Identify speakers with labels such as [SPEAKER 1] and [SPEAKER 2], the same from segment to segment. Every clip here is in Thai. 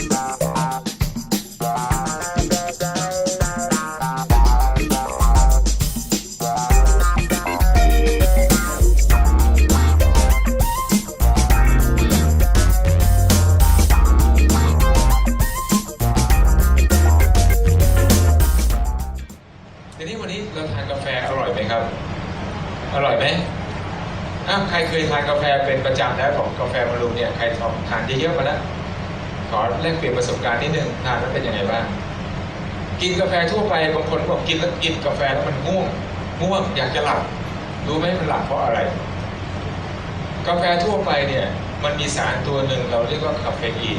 [SPEAKER 1] ทีนี้วันนี้เราทานกาแฟอร่อยไหมครับ อร่อยไหมอ้าวใครเคยทานกาแฟเป็นประจำแล้วของกาแฟมารุมเนี่ย ใครทานทานเยอะๆมาแล้ว ขอแลกเปลี่ยนประสบการณ์นิดนึงทานแล้วเป็นยังไงบ้าง กินกาแฟทั่วไปบางคนบอกกินแล้วกินกาแฟแล้วมันง่วงง่วงอยากจะหลับรู้ไหมมันหลับเพราะอะไร กาแฟทั่วไปเนี่ยมันมีสารตัวหนึ่งเราเรียกว่าคาเฟอีน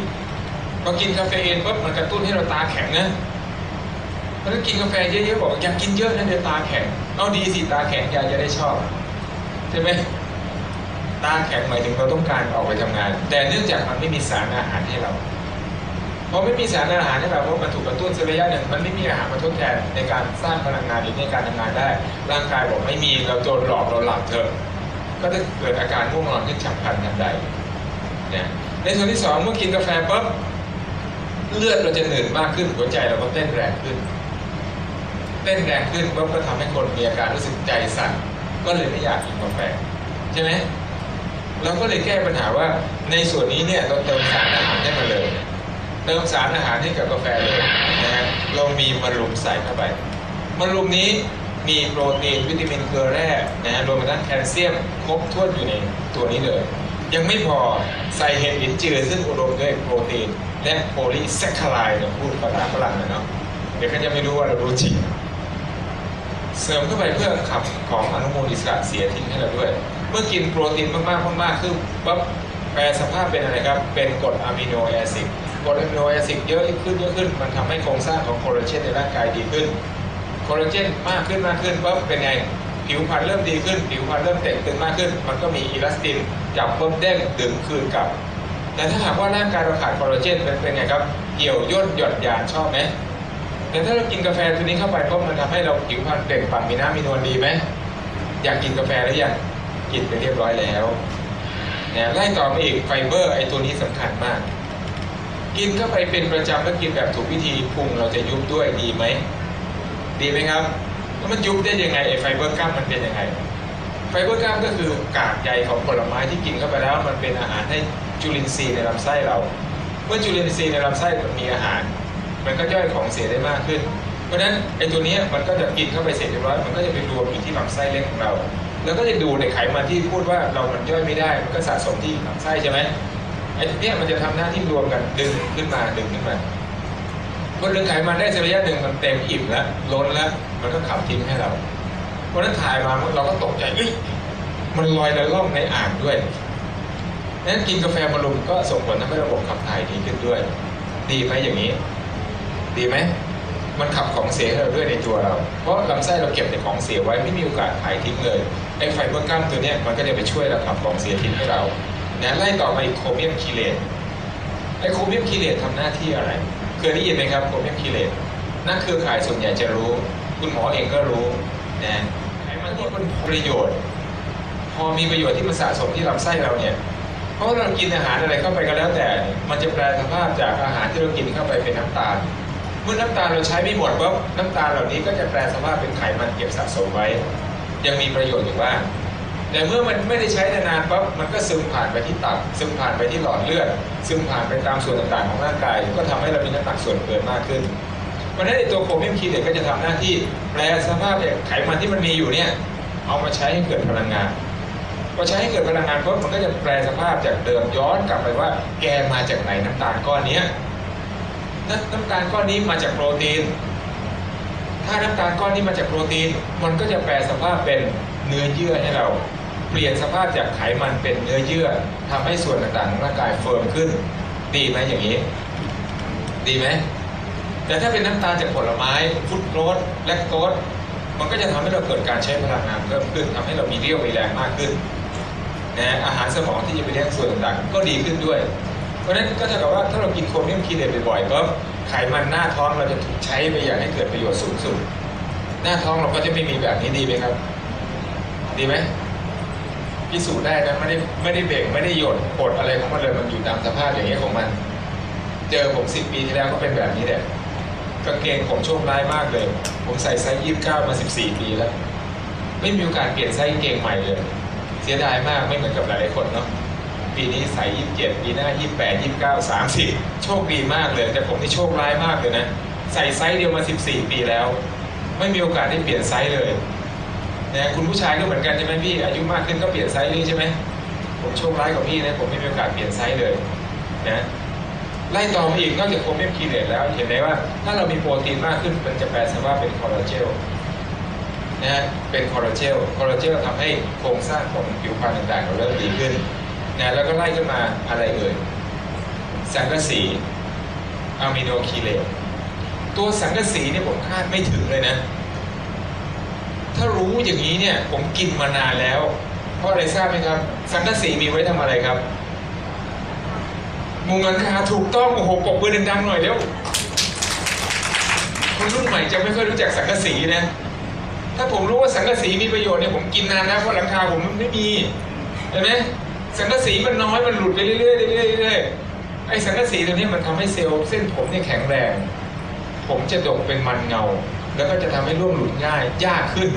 [SPEAKER 1] พอกินคาเฟอีนปุ๊บมันกระตุ้นให้เราตาแข็งนะเพราะงั้นกินกาแฟเยอะๆบอกอยากกินเยอะนะเดี๋ยวตาแข็งเอาดีสิตาแข็งยายจะได้ชอบใช่ไหมตาแข็งหมายถึงเราต้องการออกไปทำงาน แต่เนื่องจากมันไม่มีสารอาหารให้เรา พอไม่มีสารอาหารให้เราเพรามันถูกกระตุ้นสักระยะหนึ่งมันไม่มีอาหารมาทดแทนในการสร้างพลังงานหรือในการทำงานได้ ร่างกายบอกไม่มีเราโดนหลอกเราหลับเถอะก็จะเกิดอาการง่วงนอนขึ้นฉับพลันทันใดเนี่ยในส่วนที่สองเมื่อกินกาแฟปุ๊บเลือดเราจะหนืดมากขึ้นหัวใจเราก็เต้นแรงขึ้น เต้นแรงขึ้นปุ๊บก็ทำให้คนมีอาการรู้สึกใจสั่นก็เลยไม่อยากกินกาแฟใช่ไหมเราก็เลยแก้ปัญหาว่าในส่วนนี้เนี่ยเราเติมสารอาหารให้มันเลย เติมสารอาหารให้กับกาแฟเลยนะฮะเรามีมะรุมใส่เข้าไปมะรุมนี้มีโปรตีนวิตามินเกลือแร่นะฮะรวมทั้งแคลเซียมครบถ้วนอยู่ในตัวนี้เลย ยังไม่พอใส่เห็ดหินจืดซึ่งอุดมด้วยโปรตีน และโพลีแซคคาไลด์นะพูดภาษาฝรั่งนะเนาะเดี๋ยวก็จะไม่รู้ว่าเรารู้จริงเสริมเข้าไปเพื่อขับของอนุมูลอิสระเสียทิ้งให้เราด้วย เมื่อกินโปรตีนมากๆมากๆคือปั๊บแปลสภาพเป็นอะไรครับ เป็นกรดอะมิโนแอซิด กรดอะมิโนแอซิดเยอะขึ้นเยอะขึ้น มันทำให้โครงสร้างของโคลลาเจนในร่างกายดีขึ้น โคลลาเจนมากขึ้นมากขึ้นปั๊บเป็นไง ผิวพรรณเริ่มดีขึ้น ผิวพรรณเริ่มเต่งตึงมากขึ้น มันก็มีอีลาสตินจับเพิ่มเด้งดึงคืนกลับ แต่ถ้าหากว่าร่างกายเราขาดโคลลาเจนเป็นเป็นไงครับเหี่ยวย่นหย่อนยานชอบไหมแต่ถ้าเรากินกาแฟตัวนี้เข้าไปปุ๊บมันทำให้เราผิวพรรณเปล่งปลั่งมีน้ำมีนวลดีไหมอยากกินกาแฟหรือยังกินไปเรียบร้อยแล้วเนี่ยไล่ต่อมาอีกไฟเบอร์ไอตัวนี้สำคัญมาก กินเข้าไปเป็นประจำแล้วกินแบบถูกวิธีพุงเราจะยุบด้วยดีไหมดีไหมครับแล้วมันยุบได้ยังไงไอไฟเบอร์กล้ามมันเป็นยังไงไฟเบอร์กล้ามก็คือกากใยของผลไม้ที่กินเข้าไปแล้ว มันเป็นอาหารให้จุลินทรีย์ในลำไส้เรา เมื่อจุลินทรีย์ในลำไส้มันมีอาหาร มันก็ย่อยของเสียได้มากขึ้น เพราะฉะนั้นไอตัวนี้มันก็จะกินเข้าไปเสร็จเรียบร้อยมันก็จะไปรวมอยู่ที่ลำไส้เล็กของเรา แล้วก็จะดูในไขมันที่พูดว่าเรามันย่อยไม่ได้ มันก็สะสมที่ลำไส้ใช่ไหม ไอ้เนี้ยมันจะทำหน้าที่รวมกันดึงขึ้นมาดึงขึ้นมาพอดึงไขมันได้สักระยะหนึ่งมันเต็มอิ่มแล้วล้นแล้ว มันก็ขับทิ้งให้เราเพราะฉะนั้นถ่ายมาเราก็ตกใจเอ้ยมันลอยละล่องในอ่างด้วยนั้นกินกาแฟมารุมก็ส่งผลทำให้ระบบขับถ่ายดีขึ้นด้วย ดีไหมอย่างนี้ ดีไหมมันขับของเสียให้เราด้วยในตัวเรา เพราะลำไส้เราเก็บแต่ของเสียไว้ไม่มีโอกาสถ่ายทิ้งเลยไอ้ไฟเบอร์กล้ามตัวเนี้ยมันก็จะไปช่วยเราขับของเสียทิ้งให้เรา นะไล่ต่อมาอีกโครเมียมคีเลตไอ้โครเมียมคีเลตทำหน้าที่อะไร เคยได้ยินไหมครับโครเมียมคีเลตนักเครือข่ายส่วนใหญ่จะรู้ คุณหมอเองก็รู้นะไขมันที่มันประโยชน์ พอมีประโยชน์ที่มันสะสมที่ลำไส้เราเนี่ยเพราะเรากินอาหารอะไรเข้าไปก็แล้วแต่ มันจะแปลสภาพจากอาหารที่เรากินเข้าไปเป็นน้ำตาลเมื่อน้ำตาลเราใช้ไม่หมดปุ๊บน้ำตาลเหล่านี้ก็จะแปลสภาพเป็นไขมันเก็บสะสมไว้ ยังมีประโยชน์อยู่บ้าง แต่เมื่อมันไม่ได้ใช้นานๆปุ๊บมันก็ซึมผ่านไปที่ตับซึมผ่านไปที่หลอดเลือดซึมผ่านไปตามส่วนต่างๆของร่างกาย ก็ทำให้เรามีน้ำหนักส่วนเกินมากขึ้นเพราะนั้นไอ้ตัวโครเมียมคีเลตก็จะทำหน้าที่แปลสภาพไอ้ไขมันที่มันมีอยู่เนี่ยเอามาใช้ให้เกิดพลังงานพอใช้ให้เกิดพลังงานปุ๊บมันก็จะแปลสภาพจากเดิมย้อนกลับไปว่า แกมาจากไหนน้ำตาลก้อนเนี้ยน้ำตาลก้อนนี้มาจากโปรตีน ถ้าน้ำตาลก้อนนี้มาจากโปรตีน มันก็จะแปลสภาพเป็นเนื้อเยื่อให้เรา เปลี่ยนสภาพจากไขมันเป็นเนื้อเยื่อทำให้ส่วนต่างๆของร่างกายเฟิร์มขึ้น ดีไหมอย่างนี้ ดีไหมแต่ถ้าเป็นน้ำตาลจากผลไม้ฟุตโรสแลคโตสมันก็จะทำให้เราเกิดการใช้พลังงานเพิ่มขึ้นทำให้เรามีเรี่ยวมีแรงมากขึ้นนะอาหารสมองที่จะไปเลี้ยงส่วนต่างๆ ก็ดีขึ้นด้วย เพราะฉะนั้นก็เท่ากับว่าถ้าเรากินโครเมียมคีเลตบ่อยๆปุ๊บไขมันหน้าท้องเราจะถูกใช้ไปอย่างให้เกิดประโยชน์สูงสุด หน้าท้องเราก็จะไม่มีแบบนี้ดีไหมครับ ดีไหม พิสูจน์ได้นะไม่ได้ไม่ได้เบ่งไม่ได้หยดปดอะไรของมันเลยมันอยู่ตามสภาพอย่างนี้ยของมัน เจอผมสิบปีที่แล้วก็เป็นแบบนี้แหละกางเกงผมโชคร้ายมากเลย ผมใส่ไซส์ยี่สิบเก้ามาสิบสี่ปีแล้ว ไม่มีโอกาสเปลี่ยนไซส์กางเกงใหม่เลยเสียดายมากไม่เหมือนกับหลายๆคนเนาะปีนี้ใส่ยี่สิบเจ็ดปีหน้ายี่สิบแปดยี่สิบเก้าสามสิบโชคดีมากเลย แต่ผมนี่โชคร้ายมากเลยนะ ใส่ไซส์เดียวมาสิบสี่ปีแล้ว ไม่มีโอกาสได้เปลี่ยนไซส์เลย นะคุณผู้ชายก็เหมือนกันใช่ไหมพี่ อายุมากขึ้นก็เปลี่ยนไซส์เรื่ใช่ไหมผมโชคร้ายกว่าพี่นะผมไม่มีโอกาสเปลี่ยนไซส์เลยนะไล่ต่อมาอีกนอกจากโครเมียมคีเลตแล้วเห็นไหมว่าถ้าเรามีโปรตีนมากขึ้นมันจะแปลสภาพเป็นคอลลาเจลนะฮะเป็นคอลลาเจลคอลลาเจลทำให้โครงสร้างของผิวพรรณต่างๆเราเริ่มดีขึ้นนะแล้วก็ไล่ขึ้นมาอะไรเอ่ยสังกะสีอะมิโนคีเลตตัวสังกะสีเนี่ยผมคาดไม่ถึงเลยนะ ถ้ารู้อย่างนี้เนี่ย ผมกินมานานแล้ว เพราะอะไรทราบไหมครับ สังกะสีมีไว้ทำอะไรครับ มุงหลังคาถูกต้องโอ้โหปรบมือดังๆหน่อยเร็วคนรุ่นใหม่จะไม่ค่อยรู้จักสังกะสีนะ ถ้าผมรู้ว่าสังกะสีมีประโยชน์เนี่ยผมกินนานนะเพราะหลังคาผมมันไม่มีเห็นไหมสังกะสีมันน้อยมันหลุดไปเรื่อยๆเรื่อยๆเรื่อยๆไอ้สังกะสีตัวนี้มันทำให้เซลล์เส้นผมเนี่ยแข็งแรง ผมจะดกเป็นมันเงา แล้วก็จะทำให้ร่วงหลุดง่ายยากขึ้น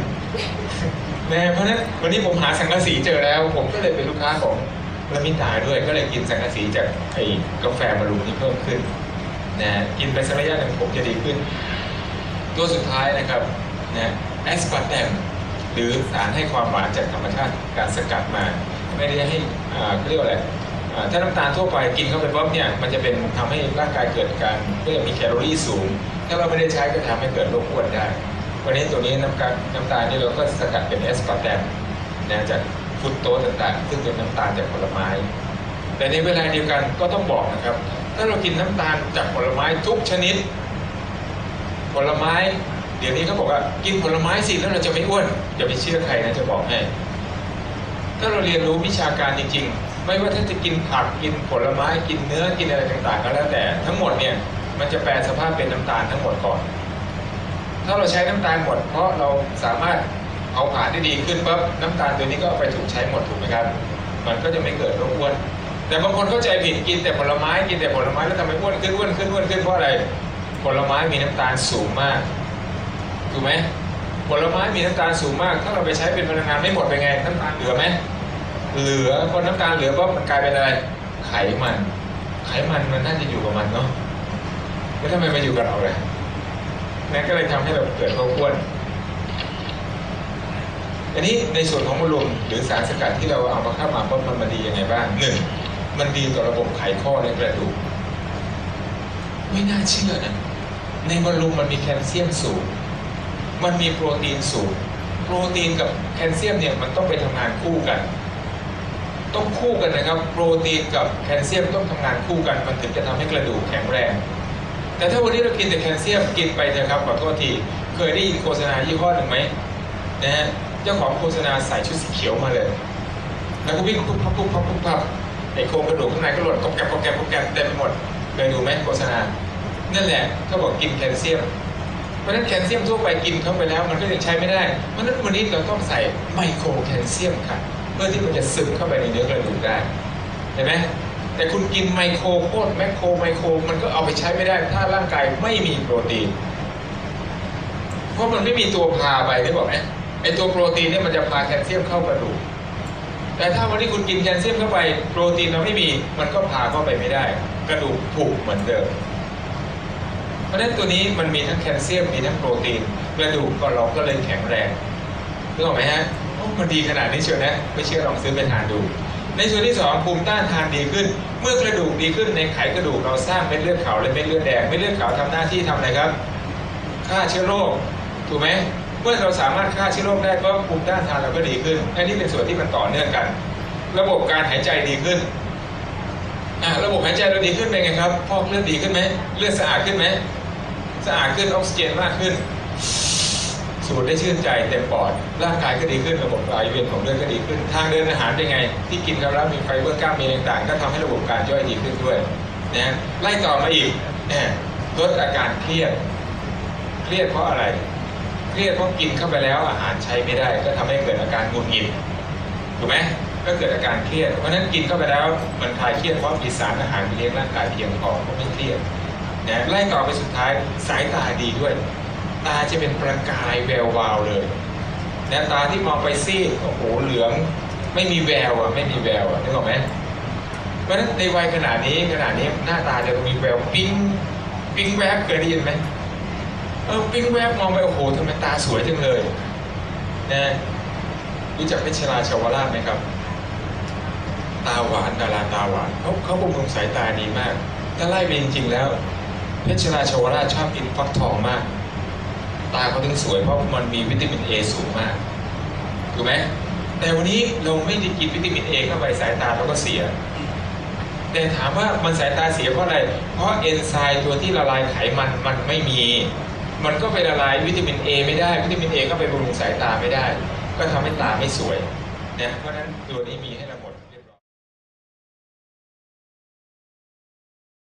[SPEAKER 1] แม่เพราะฉะนั้นวันนี้ผมหาสังกะสีเจอแล้ว ผมก็เลยเป็นลูกค้าของละมิตาด้วย ก็เลยกินสังกะสีจากไอ้กาแฟมารูนี่เพิ่มขึ้นนะกินไปสักระยะหนึ่งผมจะดีขึ้น ตัวสุดท้ายนะครับนะแอสปาร์แตมหรือสารให้ความหวานจากธรรมชาติการสกัดมา ไม่ได้ให้อ่าเขาเรียกว่าอะไรอ่าถ้าน้ำตาลทั่วไปกินเข้าไปปั๊บเนี่ยมันจะเป็นทำให้ร่างกายเกิดการเรียกมีแคลอรี่สูง ถ้าเราไม่ได้ใช้ก็ทำให้เกิดโรคอ้วนได้ วันนี้ตัวนี้น้ำตาลน้ำตาลนี่เราก็สกัดเป็นแอสปาร์แตมนะจากฟุตโตสต่างๆ ซึ่งเป็นน้ำตาลจากผลไม้ แต่ในเวลาเดียวกันก็ต้องบอกนะครับ ถ้าเรากินน้ำตาลจากผลไม้ทุกชนิด ผลไม้ เดี๋ยวนี้เขาบอกว่ากินผลไม้สิแล้วเราจะไม่อ้วนอย่าไปเชื่อใครนะจะบอกให้ถ้าเราเรียนรู้วิชาการจริงๆ ไม่ว่าถ้าจะกินผักกินผลไม้กินเนื้อกินอะไรต่างๆ ก็แล้วแต่ทั้งหมดเนี่ยมันจะแปลสภาพเป็นน้ำตาลทั้งหมดก่อน ถ้าเราใช้น้ำตาลหมด เพราะเราสามารถเอาผ่านได้ดีขึ้นปั๊บน้ำตาลตัวนี้ก็ไปถูกใช้หมดถูกไหมครับ มันก็จะไม่เกิดโรคอ้วน แต่บางคนเข้าใจผิดกินแต่ผลไม้กินแต่ผลไม้แล้วทำไมอ้วนขึ้นอ้วนขึ้นอ้วนขึ้นเพราะอะไร ผลไม้มีน้ำตาลสูงมากถูกไหมผลไม้มีน้ำตาลสูงมาก ถ้าเราไปใช้เป็นพลังงานไม่หมดเป็นไง น้ำตาลเหลือไหมเหลือพอน้ำตาลเหลือปั๊บมันกลายเป็นอะไร ไขมัน ไขมันมันน่าจะอยู่กับมันเนาะแล้วทำไมมาอยู่กับเราเลย นั่นก็เลยทำให้แบบเกิดโรคอ้วนอันนี้ในส่วนของมะรุมหรือสารสกัดที่เราเอามาเข้ามาปั๊บมันมาดียังไงบ้างหนึ่งมันดีต่อระบบไขข้อในกระดูกไม่น่าเชื่อนะในมะรุมมันมีแคลเซียมสูง มันมีโปรตีนสูง โปรตีนกับแคลเซียมเนี่ยมันต้องไปทำงานคู่กัน ต้องคู่กันนะครับ โปรตีนกับแคลเซียมต้องทำงานคู่กัน มันถึงจะทำให้กระดูกแข็งแรง แต่ถ้าวันนี้เรากินแต่แคลเซียมกินไปเถอะครับขอโทษทีเคยได้ยินโฆษณายี่ห้อหนึ่งไหมนะฮะเจ้าของโฆษณาใส่ชุดสีเขียวมาเลย แล้วก็วิ่งปุ๊บปั๊บปุ๊บปั๊บปุ๊บปั๊บไอโครงกระดูกข้างในก็หล่นกบแกบกบแกบกบแกบเต็มหมดเคยดูไหมโฆษณา นั่นแหละเขาบอกกินแคลเซียมเพราะฉะนั้นแคลเซียมทั่วไปกินเข้าไปแล้ว มันก็ยังใช้ไม่ได้เพราะฉะนั้นวันนี้เราต้องใส่ไมโครแคลเซียมค่ะเพื่อที่มันจะซึมเข้าไปในเนื้อกระดูกได้เห็นไหม แต่คุณกินไมโครโคตรแมคโครไมโคร มันก็เอาไปใช้ไม่ได้ ถ้าร่างกายไม่มีโปรตีน เพราะมันไม่มีตัวพาไปได้บอกไหมไอตัวโปรตีนเนี่ยมันจะพาแคลเซียมเข้ากระดูกแต่ถ้าวันนี้คุณกินแคลเซียมเข้าไป โปรตีนเราไม่มี มันก็พาเข้าไปไม่ได้ กระดูกผุเหมือนเดิม เพราะฉะนั้นตัวนี้มันมีทั้งแคลเซียมมีทั้งโปรตีน กระดูกก็เราก็เลยแข็งแรงนึกออกไหมฮะโอ้มันดีขนาดนี้เชียวนะ ไม่เชื่อลองซื้อไปทานดู ในส่วนที่สองภูมิต้านทานดีขึ้น เมื่อกระดูกดีขึ้นในไขกระดูกเราสร้างเม็ดเลือดขาวและเม็ดเลือดแดงเม็ดเลือดขาวทำหน้าที่ทำอะไรครับฆ่าเชื้อโรคถูกไหมเมื่อเราสามารถฆ่าเชื้อโรคได้ก็ภูมิต้านทานเราก็ดีขึ้นอันนี้เป็นส่วนที่มันต่อเนื่องกัน ระบบการหายใจดีขึ้นอ่าระบบหายใจเราดีขึ้นเป็นไงครับฟอกเลือดดีขึ้นไหมเลือดสะอาดขึ้นไหมสะอาดขึ้นออกซิเจนมากขึ้น สูดได้ชื่นใจเต็มปอด ร่างกายก็ดีขึ้นระบบไหลเวียนของเลือดก็ดีขึ้น ทางเดินอาหารเป็นไง ที่กินกันแล้วมีไฟเบอร์กล้ามเนื้อต่างๆ ก็ทำให้ระบบการย่อยดีขึ้นด้วยนะไล่ต่อมาอีกลดอาการเครียด เครียดเพราะอะไร เครียดเพราะกินเข้าไปแล้วอาหารใช้ไม่ได้ ก็ทำให้เกิดอาการหงุดหงิดถูกไหมก็เกิดอาการเครียด เพราะฉะนั้นกินเข้าไปแล้วมันคลายเครียดเพราะมีสารอาหารเลี้ยงร่างกายเพียงพอก็ไม่เครียดนะไล่ต่อไปสุดท้ายสายตาดีด้วย ตาจะเป็นประกายแวววาวเลยนะตาที่มองไปซีดโอ้โหเหลืองไม่มีแววอะไม่มีแววอะนึกออกไหมเพราะฉะนั้นในวัยขนาดนี้ขนาดนี้หน้าตาจะมีแววปิ๊งปิ๊งแวบเคยได้ยินไหมเออปิ๊งแวบมองไปโอ้โหทำไมตาสวยจังเลยนะรู้จักเพชรราชาวราชไหมครับ ตาหวานดาราตาหวานเขาเขาบำรุงสายตาดีมาก ถ้าไล่ไปจริงๆแล้ว เพชรราชาวราชชอบกินฟักทองมาก ตาเขาถึงสวยเพราะมันมีวิตามินเอสูงมากถูกไหมแต่วันนี้เราไม่ได้กินวิตามินเอเข้าไปสายตาเราก็เสีย แต่ถามว่ามันสายตาเสียเพราะอะไร เพราะเอนไซม์ตัวที่ละลายไขมันมันไม่มี มันก็ไปละลายวิตามินเอไม่ได้ วิตามินเอก็ไปบำรุงสายตาไม่ได้ ก็ทำให้ตาไม่สวยนะเพราะฉะนั้นตัวนี้มีให้